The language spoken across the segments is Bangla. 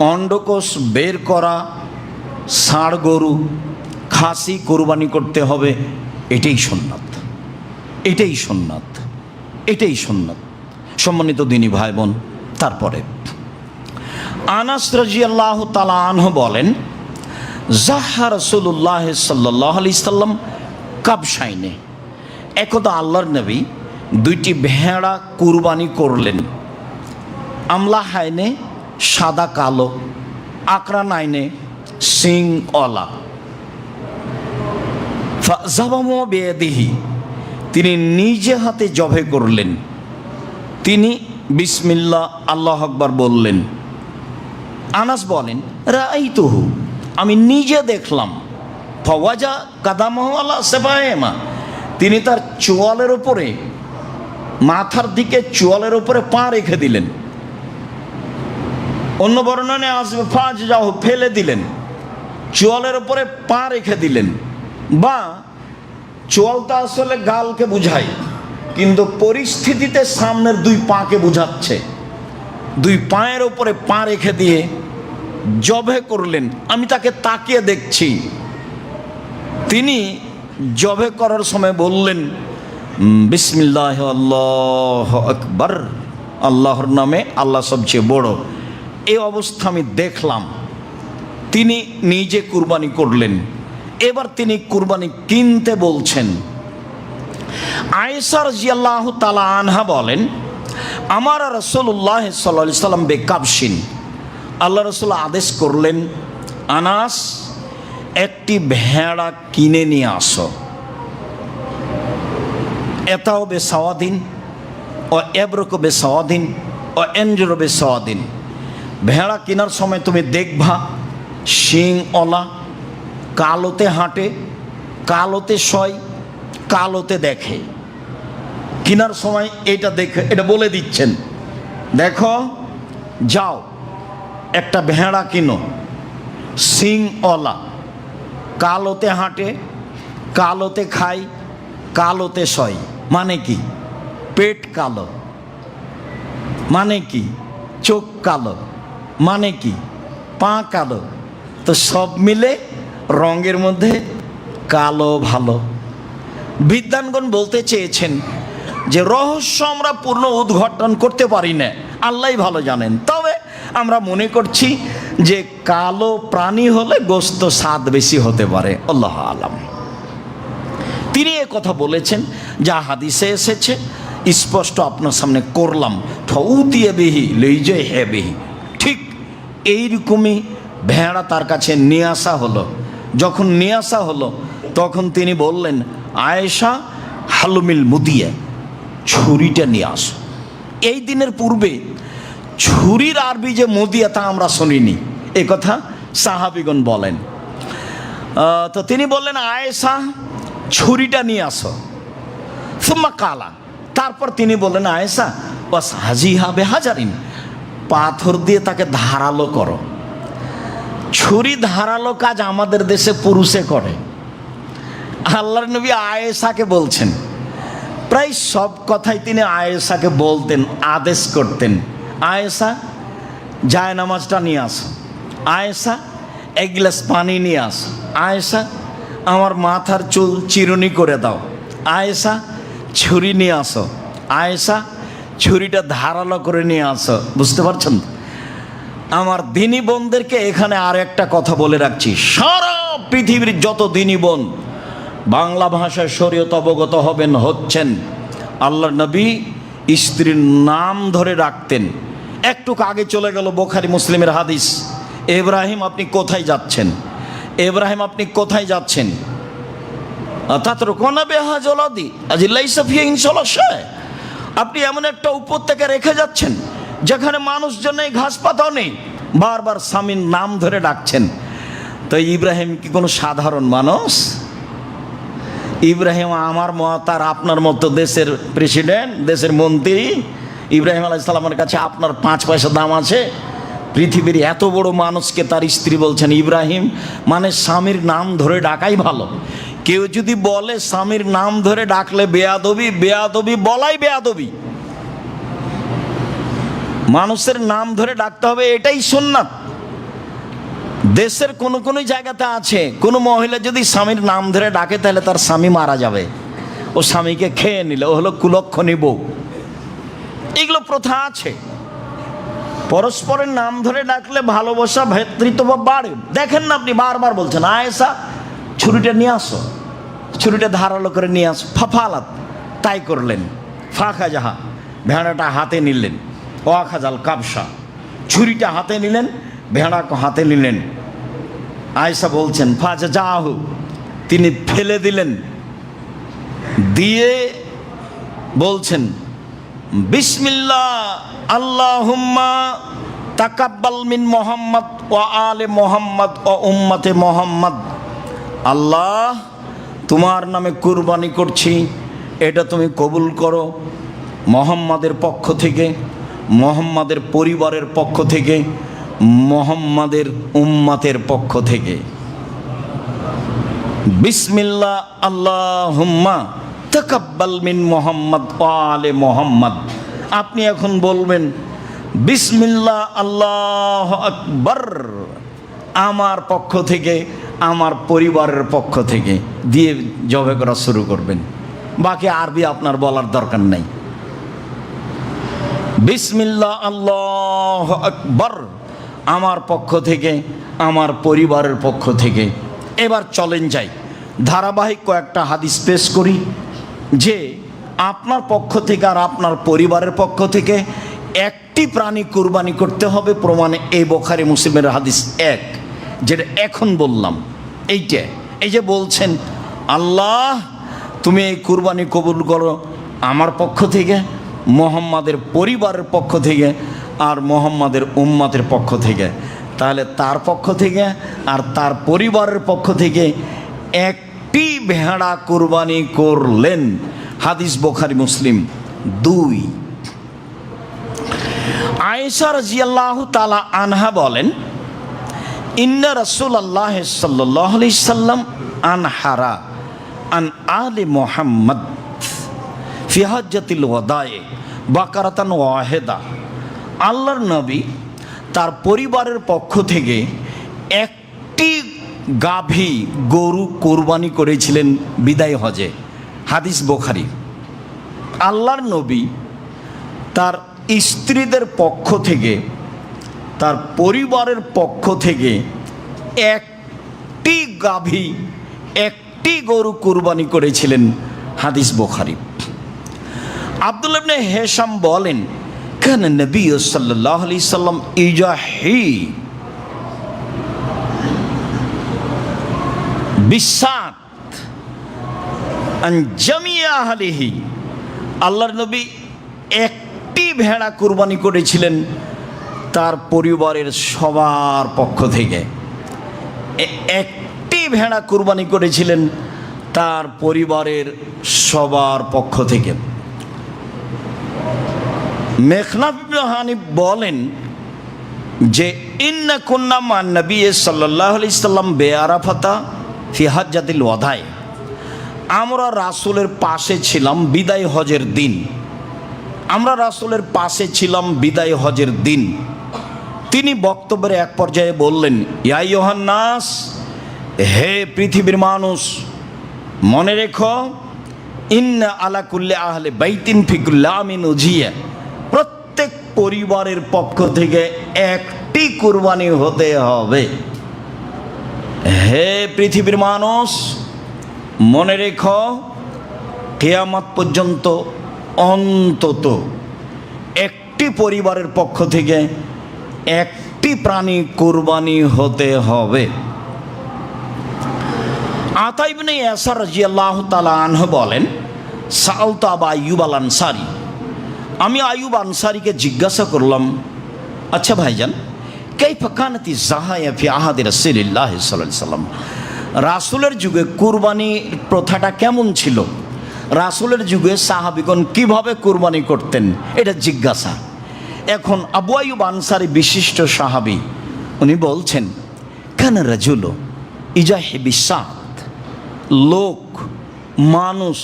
অন্ডকোষ বের করা ষাঁড় গরু খাসি কোরবানি করতে হবে, এটাই সোননাথ। এটাই সোননাথ। এটাই সোননাথ। সম্মানিত দিনী ভাই বোন তারপরে। আনাস রাজি আল্লাহ তালা আনহ বলেন, জাহা রসুল্লাহ সাল্লাহ আলি সাল্লাম কাবসাইনে একদা আল্লাহর নবী দুইটি ভেড়া কুরবানি করলেন। আমলা হাইনে সাদা, কালো আকরা নাইনে সিং অলা বেদিহি তিনি নিজে হাতে জবে করলেন। তিনি বিসমিল্লা আল্লাহ আকবার বললেন, আনাস বলেন রাইতুহু আমি নিজে দেখলাম। ফওয়াজা কাদামহওয়ালা সেবায়েমা তিনি তার চোয়ালের উপরে, মাথার দিকে চোয়ালের উপরে পা রেখে দিলেন। অন্য বর্ণনে আসবে ফাজ যাও ফেলে দিলেন, চোয়ালের উপরে পা রেখে দিলেন, বা চোয়ালটা আসলে গালকে বুঝায়, কিন্তু পরিস্থিতিতে সামনের দুই পাকে বুঝাচ্ছে। দুই পায়ের উপরে পা রেখে দিয়ে জবে করলেন, আমি তাকে তাকিয়ে দেখছি। তিনি জবে করার সময় বললেন বিসমিল্লাহ আল্লাহ আকবর, আল্লাহর নামে আল্লাহ সবচেয়ে বড়। এই অবস্থা আমি দেখলাম। তিনি নিজে কুরবানি করলেন। এবার তিনি কুরবানি কিনতে বলছেন। আয়েসার জিয়াল্লাহ তালা আনহা বলেন, আমার রসুল্লাহ সাল্লা সাল্লাম বেকাবসিন আল্লাহ রসুল আদেশ করলেন, আনাস, একটি ভেড়া কিনে নিয়ে আসো। এটাও বে সাওয়াদিন ও এব্রকো বে সাওয়াদিন ও এনজরো বে সাওয়াদিন। ভেড়া কেনার সময় তুমি দেখবা শিং, অলা, কালোতে হাঁটে, কালোতে সয় কালোতে দেখে। কেনার সময় এটা দেখে, এটা বলে দিচ্ছেন। দেখো, যাও, একটা ভেড়া কিনো অলা, কালোতে হাঁটে, কালোতে খায়, কালোতে সয় মানে কি? পেট কালো। মানে কি? চোখ কালো। মানে কি? পা কালো। তো সব মিলে রঙের মধ্যে কালো ভালো। বিদ্যানগণ বলতে চেয়েছেন যে, রহস্য আমরা পূর্ণ উদ্ঘাটন করতে পারি না। আল্লাহ ভালো জানেন। তবে আমরা মনে করছি যে, কালো প্রাণী হলে গোস্ত স্বাদ বেশি হতে পারে। আল্লাহ আলাম। তিনি এ কথা বলেছেন, যা হাদিসে এসেছে। স্পষ্ট আপনার সামনে করলাম। ফৌতিয়ে বেহি লইজে হে বেহি এইরকমই ভেড়া তার কাছে নিয়ে আসা হলো। যখন নিয়ে আসা হলো, তখন তিনি বললেন, আয়েশা, হালুমিল মুদিয়া, ছুরিটা নিয়ে আসো। এই দিনের পূর্বে ছুরির আরবি যে মুদিয়া, তা আমরা শুনিনি। এ কথা সাহাবিগণ বলেন। তো তিনি বললেন, আয়েশা, ছুরিটা নিয়ে আসো। সুম্মা কালা, তারপর তিনি বললেন, আয়েশা বাস হাজি হবে হাজারিন পাথর দিয়ে তাকে ধারালো করো। ছুরি ধারালো কাজ আমাদের দেশে পুরুষে করে। আল্লাহর নবী আয়েশাকে বলছেন, প্রায় সব কথাই তিনি আয়েশাকে বলতেন, আদেশ করতেন। আয়েশা, যায় নামাজটা নিয়ে আসো। আয়েশা, এক গ্লাস পানি নিয়ে আসো। আয়েশা, আমার মাথার চুল চিরুনি করে দাও। আয়েশা, ছুরি নিয়ে আসো। আয়েশা ছুরিটা ধারালো করে নিয়ে আসো, বুঝতে পারছেন? আমার দিনী বোনদেরকে এখানে আর একটা কথা বলে রাখছি। সারা পৃথিবীর যত দিনী বোন, বাংলা ভাষায় শরীয়ত অবগত হবেন, হচ্ছেন। আল্লাহ নবী স্ত্রীর নাম ধরে রাখতেন। একটু আগে চলে গেল বোখারি মুসলিমের হাদিস। এব্রাহিম, আপনি কোথায় যাচ্ছেন? এব্রাহিম, আপনি কোথায় যাচ্ছেন? অর্থাৎ রোকনা বেহা জলাদি আজ লাইসাফিয়া ইনশাল্লাহ আপনি এমন একটা উপত্যকা রেখে যাচ্ছেন, যেখানে মানুষজন নেই ঘাস পাতাও নেই। বারবার স্বামীর নাম ধরে ডাকছেন। তো ইব্রাহিম কি কোনো সাধারণ মানুষ? ইব্রাহিম আমার মত আর আপনার মতো দেশের প্রেসিডেন্ট, দেশের মন্ত্রী। ইব্রাহিম আলাইসালামের কাছে আপনার পাঁচ পয়সা দাম আছে। পৃথিবীর এত বড় মানুষকে তার স্ত্রী বলছেন ইব্রাহিম মানে স্বামীর নাম ধরে ডাকাই ভালো। কেউ যদি বলে স্বামীর নাম ধরে ডাকলে বেয়াদবি বেয়াদবি বলাই বেয়াদবি। মানুষের নাম ধরে ডাকতে হবে, এটাই সুন্নাত। দেশের কোন কোন জায়গাতে আছে, কোনো মহিলা যদি স্বামীর নাম ধরে ডাকে, তাহলে তার স্বামী মারা যাবে। ও স্বামীকে খেয়ে নিলে, ও হলো কুলক্ষণী বউ। এগুলো প্রথা আছে। পরস্পরের নাম ধরে ডাকলে ভালোবাসা, ভেতৃত্ব বাড়ে। দেখেন না আপনি, বারবার বলছেন আয়েসা ছুরিটা নিয়ে আসো। ছুরিটা ধারালো করে নিয়ে আসো, ফাফালাত, তাই করলেন। ফাঁকা যাহা ভেড়াটা হাতে নিলেন। ওয়াখাজাল কাবসা ছুরিটা হাতে নিলেন, ভেড়া হাতে নিলেন। আয়সা বলছেন, ফাজা যাহু তিনি ফেলে দিলেন। দিয়ে বলছেন বিসমিল্লা আল্লাহুম্মা তাকাব্বাল মিন মোহাম্মদ ও আলে মোহাম্মদ ও উম্মতে মোহাম্মদ। আল্লাহ তোমার নামে কুরবানি করছি, এটা তুমি কবুল করো। মোহাম্মদের পক্ষ থেকে, মোহাম্মদের পরিবারের পক্ষ থেকে, মোহাম্মদের উম্মাতের পক্ষ থেকে। বিসমিল্লা আল্লাহুম্মা, তাকাব্বাল মিন মোহাম্মদ আলে মোহাম্মদ। আপনি এখন বলবেন বিসমিল্লা আল্লাহ আকবর। আমার পক্ষ থেকে আমার পরিবারের পক্ষ থেকে দিয়ে জবে করা শুরু করবেন। বাকি আরবি আপনার বলার দরকার নেই। বিসমিল্লা আল্লাহ আকবর। আমার পক্ষ থেকে, আমার পরিবারের পক্ষ থেকে। এবার চলেন যাই। ধারাবাহিক কয়েকটা হাদিস পেশ করি, যে আপনার পক্ষ থেকে আর আপনার পরিবারের পক্ষ থেকে একটি প্রাণী কুরবানি করতে হবে। প্রমাণে এই বোখারি মুসলিমের হাদিস এক। যেটা এখন বললাম, এইটা। এই যে বলছেন, আল্লাহ, তুমি এই কুরবানি কবুল করো আমার পক্ষ থেকে, মোহাম্মদের পরিবারের পক্ষ থেকে আর মোহাম্মদের উম্মাদের পক্ষ থেকে। তাহলে তার পক্ষ থেকে আর তার পরিবারের পক্ষ থেকে একটি ভেড়া কুরবানি করলেন। হাদিস বোখারি, মুসলিম দুই। আয়েশা রাজিয়াল্লাহ তালা আনহা বলেন ইন্না রসুল আল্লাহ সাল্লাহ আলি সাল্লাম আনহারা আন আলে মোহাম্মদ ফিহাজ্জাতিল ওয়াদায়ে বাকারাতান ওয়াহেদা। আল্লাহর নবী তার পরিবারের পক্ষ থেকে একটি গাভী গরু কোরবানি করেছিলেন বিদায় হজে। হাদিস বোখারি। আল্লাহর নবী তার স্ত্রীদের পক্ষ থেকে তার পরিবারের পক্ষ থেকে একটি গাভী, একটি গরু কুরবানি করেছিলেন হাদিস বোখারি। আব্দুল ইবনে হেশাম বলেন, কেন নবী সাল্লাল্লাহু আলাইহি সাল্লাম ইজাহি জামিয়া আহলিহি, আল্লাহর নবী একটি ভেড়া কুরবানি করেছিলেন তার পরিবারের সবার পক্ষ থেকে। একটি ভেড়া কুরবানি করেছিলেন তার পরিবারের সবার পক্ষ থেকে। মেঘনাফ হানিফ বলেন যে, ইন্না কুন্না মান নবী সাল্লাহ আলি সাল্লাম বে আরাফাতা ফিহাজাদিল ওয়াদায় আমরা রাসূলের পাশে ছিলাম বিদায় হজের দিন। আমরা রাসুলের পাশে ছিলাম বিদায় হজের দিন। তিনি বক্তব্যের এক পর্যায়ে বললেন, ইয়া ইয়োহান্নাস, হে পৃথিবীর মানুষ, মনে রেখো, ইন্না আলা কুল্লে আহলে বাইতিন ফিকুল্লামিন উজিয়া প্রত্যেক পরিবারের পক্ষ থেকে একটি কুরবানি হতে হবে। হে পৃথিবীর মানুষ, মনে রেখো, কেয়ামত পর্যন্ত অন্তত একটি পরিবারের পক্ষ থেকে একটি প্রাণী কোরবানি হতে হবে। আতাইবনে ইয়াসার রাজিয়াল্লাহ তালা আনহ বলেন সাউতা বা আইয়ুব আল আনসারি। আমি আয়ুব আনসারিকে জিজ্ঞাসা করলাম আচ্ছা ভাইজান কে ফকানতি জাহায়া ফি আহাদি রসিল্লাহ সাল্লাম? রাসুলের যুগে কুরবানি প্রথাটা কেমন ছিল? রাসুলের যুগে সাহাবিগণ কীভাবে কুরবানি করতেন? এটা জিজ্ঞাসা। এখন আবু আয়ুব আনসারি বিশিষ্ট সাহাবি, উনি বলছেন, কেন রাজুল ইজা হেবিসাত লোক, মানুষ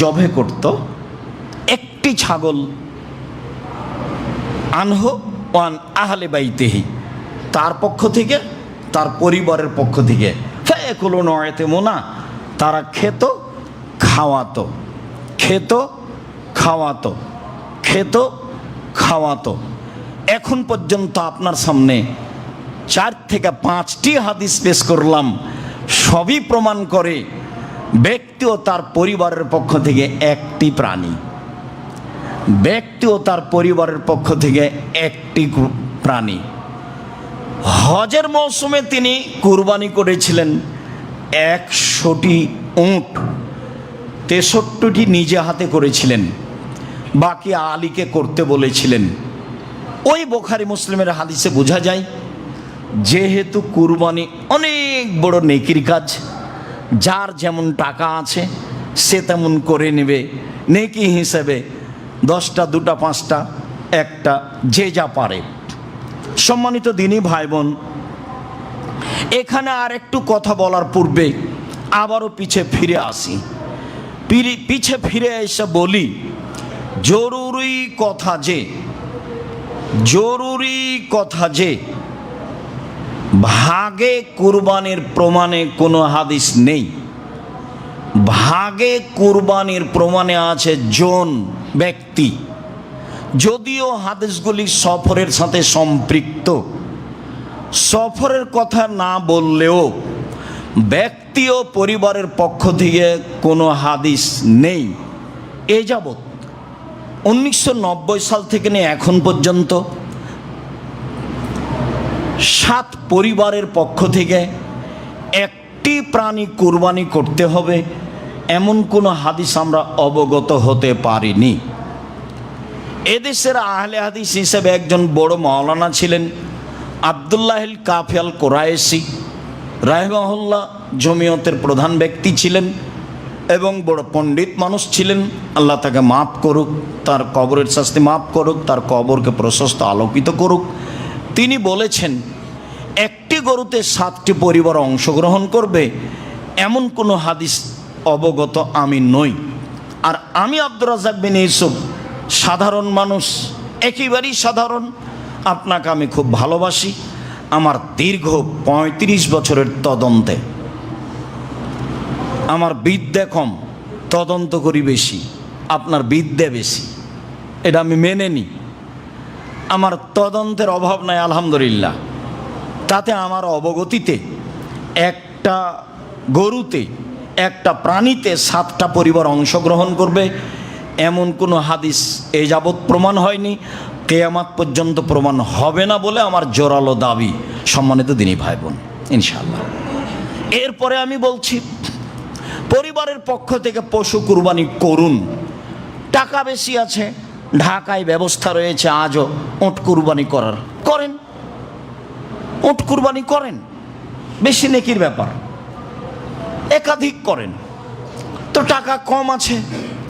জবে করত, একটি ছাগল আনহ ওয়ান আহলে বাইতেহি, তার পক্ষ থেকে, তার পরিবারের পক্ষ থেকে। ফেকুলো নয়তে মোনা, তারা খেত, খাওয়াতো খেত খাওয়াতো, খেত খাওয়াতো এখন পর্যন্ত আপনার সামনে চার থেকে পাঁচটি হাদিস পেশ করলাম। সবই প্রমাণ করে ব্যক্তি ও তার পরিবারের পক্ষ থেকে একটি প্রাণী। ব্যক্তি ও তার পরিবারের পক্ষ থেকে একটি প্রাণী। হজের মৌসুমে তিনি কুরবানি করেছিলেন একশোটি উঁট। তেষট্টিটি নিজে হাতে করেছিলেন। বাকি আলীকে করতে বলেছিলেন। ওই বোখারি মুসলিমের হাদিসে বোঝা যায়, যেহেতু কুরবানি অনেক বড় নেকির কাজ, যার যেমন টাকা আছে, সে তেমন করে নেবে। নেকি হিসেবে দশটা, দুটা, পাঁচটা, একটা, যে যা পারে। সম্মানিত দিনী ভাই বোন এখানে আর একটু কথা বলার পূর্বে আবারও পিছে ফিরে আসি। পিছে ফিরে এসে বলি জরুরি কথা যে, জরুরি কথা যে, ভাগে কুরবানির প্রমাণে কোনো হাদিস নেই। ভাগে কুরবানির প্রমাণে আছে জন ব্যক্তি। যদিও হাদিসগুলি সফরের সাথে সম্পৃক্ত। সফরের কথা না বললেও ব্যক্তি ও পরিবারের পক্ষ থেকে কোনো হাদিস নেই। এ যাবৎ উনিশশো নব্বই সাল থেকে নিয়ে এখন পর্যন্ত সাত পরিবারের পক্ষ থেকে একটি প্রাণী কোরবানি করতে হবে, এমন কোনো হাদিস আমরা অবগত হতে পারিনি। এদেশের আহলে হাদিস হিসেবে একজন বড় মাওলানা ছিলেন আবদুল্লাহিল কাফিয়াল কোরায়েসি রাহমাহুল্লাহ জমিয়তের প্রধান ব্যক্তি ছিলেন। এবং বড় পণ্ডিত মানুষ ছিলেন। আল্লাহ তাকে মাফ করুক, তার কবরের শাস্তি মাফ করুক, তার কবরকে প্রশস্ত আলোকিত করুক। তিনি বলেছেন, একটি গরুতে সাতটি পরিবার অংশগ্রহণ করবে, এমন কোনো হাদিস অবগত আমি নই। আর আমি আব্দুর রাজাক বিন ইউসুফ, সাধারণ মানুষ, একেবারেই সাধারণ, আপনাকে আমি খুব ভালোবাসি। আমার দীর্ঘ পঁয়ত্রিশ বছরের তদন্তে আমার বিদ্যা কম, তদন্ত করি বেশি, আপনার বিদ্যা বেশি। এটা আমি মেনে নিই আমার তদন্তের অভাব নাই, আলহামদুলিল্লাহ। তাতে আমার অবগতিতে একটা গরুতে, একটা প্রাণীতে সাতটা পরিবার অংশগ্রহণ করবে, এমন কোনো হাদিস এ যাবৎ প্রমাণ হয়নি। কেয়ামাত পর্যন্ত প্রমাণ হবে না বলে আমার জোরালো দাবি সম্মানিত দিনী ভাই বোন ইনশাল্লাহ এরপরে আমি বলছি পরিবারের পক্ষ থেকে পশু কুরবানি করুন। টাকা বেশি আছে, ঢাকায় ব্যবস্থা রয়েছে আজও ওট কুরবানি করার। করেন। ওট কুরবানি করেন। বেশি নেকির ব্যাপার। একাধিক করেন। তো টাকা কম আছে